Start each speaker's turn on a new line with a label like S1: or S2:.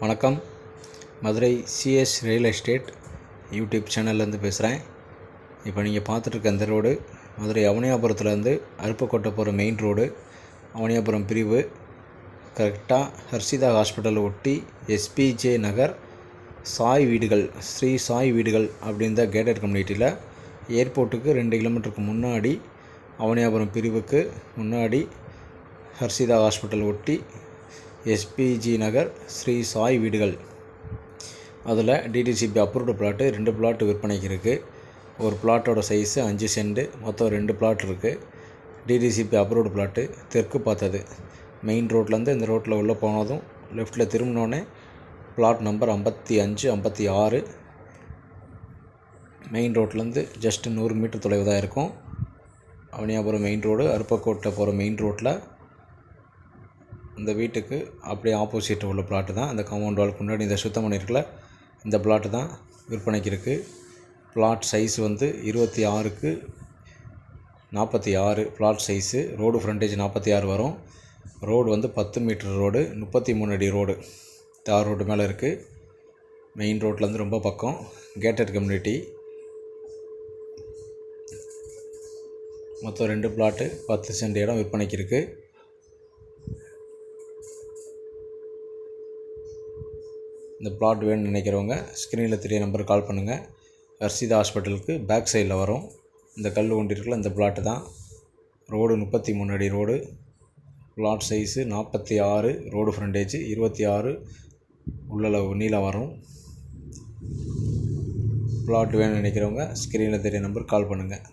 S1: வணக்கம். Madurai CS real estate YouTube சேனல்லேருந்து பேசுகிறேன். இப்போ நீங்கள் பார்த்துட்ருக்க இந்த ரோடு மதுரை அவனியாபுரத்துலேருந்து அருப்புக்கோட்டை போகிற மெயின் ரோடு அவனியாபுரம் பிரிவு. கரெக்டாக ஹர்ஷிதா ஹாஸ்பிட்டலை ஒட்டி எஸ்பிஜே நகர் சாய் வீடுகள் ஸ்ரீ சாய் வீடுகள் அப்படின்ற கேட்டட் கம்யூனிட்டியில் ஏர்போர்ட்டுக்கு ரெண்டு கிலோமீட்டருக்கு முன்னாடி அவனியாபுரம் பிரிவுக்கு முன்னாடி ஹர்ஷிதா ஹாஸ்பிட்டல் ஒட்டி எஸ்பிஜி நகர் ஸ்ரீ சாய் வீடுகள். அதில் டிடிசிபி அப்ரூவ்டு பிளாட்டு ரெண்டு பிளாட்டு விற்பனைக்கு இருக்குது ஒரு பிளாட்டோட சைஸு அஞ்சு சென்ட் மொத்தம் ரெண்டு பிளாட் இருக்குது டிடிசிபி அப்ரூவ்டு பிளாட்டு தெற்கு பார்த்தது. மெயின் ரோட்லேருந்து இந்த ரோட்டில் உள்ளே போனதும் லெஃப்ட்டில் திரும்பினோடனே பிளாட் நம்பர் ஐம்பத்தி அஞ்சு ஐம்பத்தி ஆறு. மெயின் ரோட்லேருந்து ஜஸ்ட்டு நூறு மீட்டர் தொலைவு தான் இருக்கும். அவனியாபுரம் மெயின் ரோடு அருப்பக்கோட்டை போகிற மெயின் ரோட்டில் இந்த வீட்டுக்கு அப்படியே ஆப்போசிட் உள்ள பிளாட்டு தான். அந்த காம்பவுண்ட் வால் முன்னாடி இந்த சுத்தம் பண்ணியிருக்கல இந்த பிளாட்டு தான் விற்பனைக்கு இருக்குது பிளாட் சைஸ் வந்து இருபத்தி ஆறுக்கு நாற்பத்தி ஆறு. பிளாட் சைஸு ரோடு ஃப்ரண்டேஜ் நாற்பத்தி ஆறு வரும். ரோடு வந்து பத்து மீட்டர் ரோடு முப்பத்தி மூணு அடி ரோடு தார் ரோடு மேலே இருக்குது மெயின் ரோட்லேருந்து ரொம்ப பக்கம். கேட்டட் கம்யூனிட்டி மொத்தம் ரெண்டு பிளாட்டு பத்து சென்ட் இடம் விற்பனைக்கு இருக்குது இந்த பிளாட் வேணும்னு நினைக்கிறவங்க ஸ்க்ரீனில் தெரிய நம்பருக்கு கால் பண்ணுங்கள் ஹர்ஷிதா ஹாஸ்பிட்டலுக்கு பேக் சைடில் வரும். இந்த கல் ஒண்டி இந்த பிளாட்டு தான். ரோடு முப்பத்தி மூணு அடி ரோடு பிளாட் சைஸு நாற்பத்தி ஆறு ரோடு ஃப்ரண்டேஜ் இருபத்தி ஆறு. உள்ளளவு நீளம் வரும். பிளாட் வேணும்னு நினைக்கிறவங்க ஸ்க்ரீனில் தெரிய நம்பருக்கு கால் பண்ணுங்கள்